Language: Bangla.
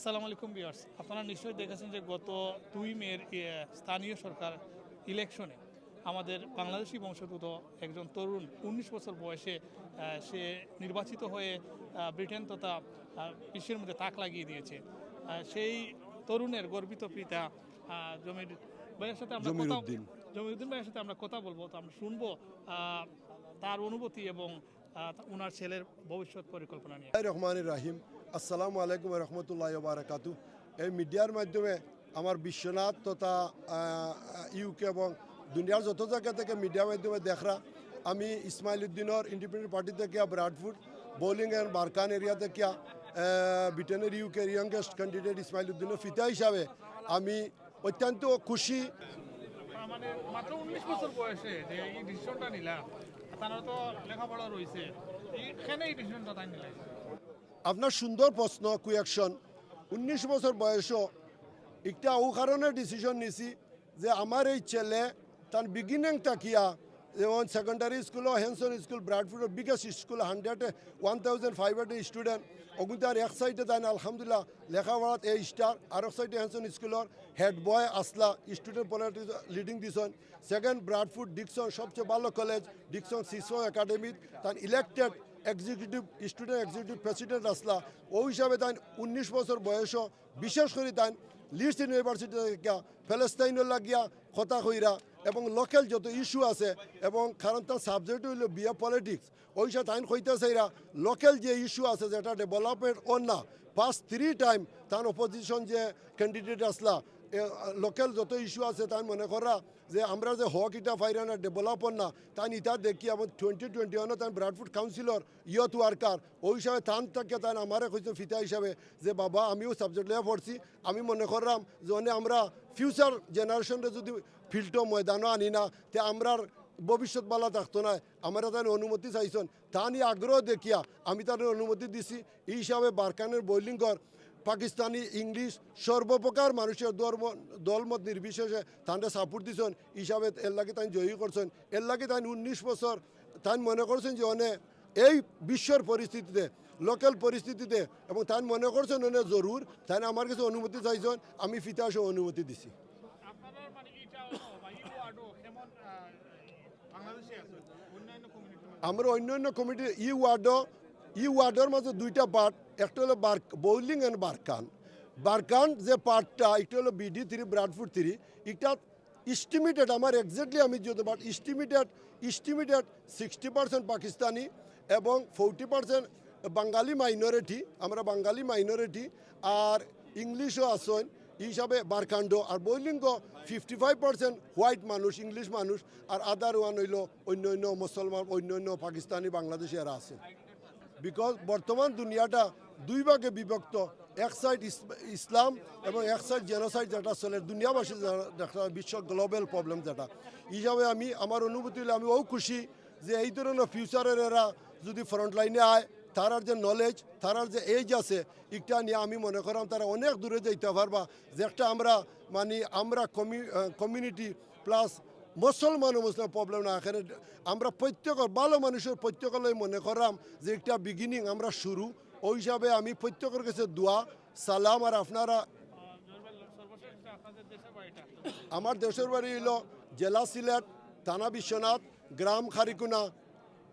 আসসালামু আলাইকুম বিয়ার্স আপনারা নিশ্চয়ই দেখেছেন যে গত দুই এ, স্থানীয় সরকার ইলেকশনে আমাদের বাংলাদেশি বংশোদ্ভূত একজন তরুণ উনিশ বছর বয়সে সে নির্বাচিত হয়ে ব্রিটেন তথা বিশ্বের মধ্যে তাক লাগিয়ে দিয়েছে। সেই তরুণের গর্বিত পিতা জমির ভাইয়ের সাথে আমরা কথা জমিরুদ্দিন। ভাইয়ের সাথে আমরা কথা বলব তো আমরা শুনব তার অনুভূতি এবং ওনার ছেলের ভবিষ্যৎ পরিকল্পনা নিয়ে। রহমান রাহিম। আসসালামু আলাইকুম রহমতুল্লাহ বারাকাতু এই মিডিয়ার মাধ্যমে আমার বিশ্বনাথ তথা ইউকে এবং দুনিয়ার যত জায়গা থেকে মিডিয়ার মাধ্যমে দেখরা, আমি ইসমাইল উদ্দিনের ইন্ডিপেন্ডেন্ট পার্টি থেকে Bradford Bowling and Barkerend area থেকে ব্রিটেনের ইউকে ইয়ংগেস্ট ক্যান্ডিডেট ইসমাইল উদ্দিনের ফিতা হিসাবে আমি অত্যন্ত খুশি। মানে মাত্র উনিশ বছর বয়সে যে এই ডিসিশনটা নিলাম, তারা তো লেখাপড়া রয়েছে এখানে এই ডিসিশনটা তাই নিলাম আপনার সুন্দর প্রশ্ন, কুয়েকশন। উনিশ বছর বয়সও একটা ও কারণে ডিসিশন নিছি যে আমার এই ছেলে তার বিগিনিং তাকিয়া যেমন সেকেন্ডারি স্কুল হ্যানসন স্কুল ব্রাডফুডের বিগেস্ট স্কুল হান্ড্রেডে one thousand five hundred student অগুতার এক সাইডে তাই আলহামদুলিল্লাহ, লেখাপড়াত এই স্টার আর এক সাইডে হ্যানসন স্কুলের হেড বয় আসলা স্টুডেন্ট পলিটিক্স লিডিং দিছন। সেকেন্ড ব্রাডফুড ডিকসন সবচেয়ে ভালো কলেজ ডিকসন সিসো একাডেমি তার elected executive student executive president আসলা। ওই হিসাবে তাই উনিশ বছর বয়সও, বিশেষ করে তাই লিডস ইউনিভার্সিটি থেকে ফেলেস্তাইনের লাগিয়া কথা কইরা, এবং লোকাল যত ইস্যু আছে, এবং কারণ তার সাবজেক্ট হইল বিয়ে পলিটিক্স ওই সাথে তাইন কইতেছেরা লোকাল যে ইস্যু আছে যেটা ডেভেলপমেন্ট অন না ফার্স্ট থ্রি টাইম তার অপোজিশন যে ক্যান্ডিডেট আসলা লোকাল যত ইস্যু আছে তাই মনে করা যে আমরা যে হক ইটা ফাইরা না ডেভেলপ না, তাই ইটা দেখি আমার টোয়েন্টি টোয়েন্টি ওয়ানও তাই ব্রাডফুড কাউন্সিলর ইয়থ ওয়ার্কার ওই হিসাবে তান থাকে তাই আমারে কইছে ফিতা হিসাবে যে, বাবা, আমিও সাবজেক্ট লিয়ে পড়ছি। আমি মনে করলাম যে আমরা ফিউচার জেনারেশনরে যদি ফিল্ডও ময়দানও আনি না, তে আমরার ভবিষ্যৎ বালা থাকতো না। আমরা তার অনুমতি চাইছেন। তা নিয়ে আগ্রহ দেখিয়া আমি তার অনুমতি দিছি। এই হিসাবে বারকানের বৈলিংকর পাকিস্তানি ইংলিশ সর্বপ্রকার মানুষের ধর্ম দলমত নির্বিশেষে তান্ডে সাপোর্ট দিছেন। হিসাবে এর লাগে তাই জয়ী করছেন। এর লাগে তাই উনিশ বছর তাই মনে করছেন যে অনে এই বিশ্বর পরিস্থিতিতে লোকাল পরিস্থিতিতে এবং তাই মনে করছেন অনেক জরুর তাই আমার কাছে অনুমতি চাইছেন আমি ফিতাসে অনুমতি দিছি। মানে আমরা অন্যান্য কমিটি ই ওয়ার্ডও ই ওয়ার্ডের মাঝে দুইটা পার্ট একটা হলো বার বৌলিং অ্যান্ড বারকান। বারকান যে পার্টটা, একটা হলো বিডি থ্রি ব্রাডফুড থ্রি এটা ইস্টিমেটেড আমার এক্স্যাক্টলি আমি যদি but estimated estimated sixty percent Pakistani এবং ফোরটি পার্সেন্ট বাঙালি মাইনরিটি আমরা বাঙালি মাইনরিটি আর ইংলিশও আসেন হিসাবে বারকান্ড, আর Bowling fifty five percent white মানুষ, ইংলিশ মানুষ, আর আদার ওয়ান হইল অন্য অন্য মুসলমান অন্য অন্য পাকিস্তানি, বাংলাদেশি এরা আছে। বিকজ বর্তমান দুনিয়াটা দুই ভাগে বিভক্ত, এক সাইড ইসলাম এবং এক সাইড জেনোসাইড যেটা চলে, দুনিয়াবাসী দেখা, বিশ্ব গ্লোবাল প্রবলেম যেটা। হিসাবে আমি, আমার অনুভূতি হলে আমি ও খুশি যে এই ধরনের ফিউচারের এরা যদি ফ্রন্ট লাইনে আয়, তারার যে নলেজ তারার যে এজ আছে, এটা নিয়ে আমি মনে করাম তারা অনেক দূরে যাইতে পারবা। যে একটা আমরা মানে আমরা কমিউনিটি প্লাস মুসলমান ও মুসলিম প্রবলেম না, এখানে আমরা প্রত্যেক ভালো মানুষের প্রত্যেকলে মনে করাম যে একটা বিগিনিং আমরা শুরু। ওই হিসাবে আমি প্রত্যেকের কাছে দোয়া, সালাম, আর আপনারা আমার দেশের বাড়ি হইল জেলা সিলেট, থানা বিশ্বনাথ, গ্রাম খারিকুনা।